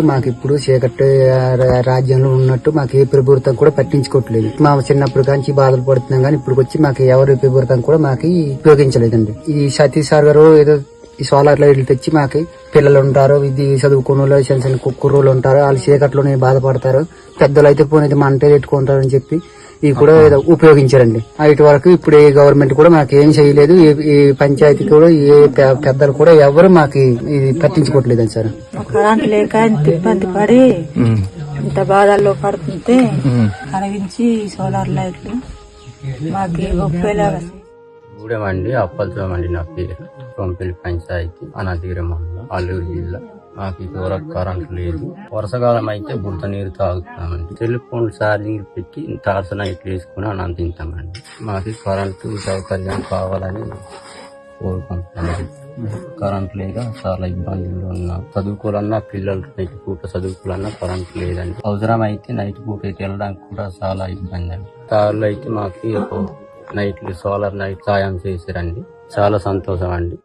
మాకు ఇప్పుడు చీకటి రాజ్యంలో ఉన్నట్టు మాకు ఏ ప్రభుత్వం కూడా పట్టించుకోవట్లేదు. మా చిన్నప్పుడు కానీ బాధలు పడుతున్నాం కానీ ఇప్పుడు వచ్చి మాకు ఎవరి ప్రభుత్వం కూడా మాకు ఉపయోగించలేదండి. ఈ సతీష్ సార్ గారు ఏదో ఈ సోలార్ లైట్లు తెచ్చి మాకు పిల్లలు ఉంటారు ఇది చదువుకున్న వాళ్ళు చిన్న చిన్న కుక్కర్రోళ్ళు ఉంటారు వాళ్ళు చీకట్లోనే బాధపడతారు. పెద్దలు అయితే పోనీ మంటే పెట్టుకుంటారని చెప్పి ఇవి కూడా ఏదో ఉపయోగించారండి. ఇటు వరకు ఇప్పుడు ఏ గవర్నమెంట్ కూడా మాకు ఏం చేయలేదు. ఏ పంచాయతీ కూడా ఏ పెద్దలు కూడా ఎవరు మాకు ఇది పట్టించుకోవట్లేదండి సార్. కరెంట్ లేక ఇంత ఇబ్బంది పడి ఇంత బాధల్లో పడుతుంటే కలిగించి సోలార్ లైట్లు మాకు ఉపయోగ అప్పలతో అండి నా పేరు. పంచాయతీ అనంతగిరి మండలం అల్లూరు జిల్లా. మాకు ఇదివరకు కరెంట్ లేదు. వర్షాకాలం అయితే బుడత నీరు తాగుతామండి టెలిఫోన్ ఛార్జింగ్ పెట్టి తాసన నైట్లు వేసుకుని అన్నం తింటామండి. మాకు కరెంటు సౌకర్యం కావాలని కోరుకుంటున్నాను కరెంట్ లేక చాలా ఇబ్బందులు ఉన్నాం. చదువుకోవాలన్నా పిల్లలు నైట్ పూట చదువుకోవాలన్నా కరెంట్ లేదండి. అవసరం అయితే నైట్ పూట అయితే వెళ్ళడానికి కూడా చాలా ఇబ్బంది అండి. సార్లు అయితే మాకు ఒక నైట్లు సోలార్ నైట్ సాయం చేశారండి. చాలా సంతోషం అండి.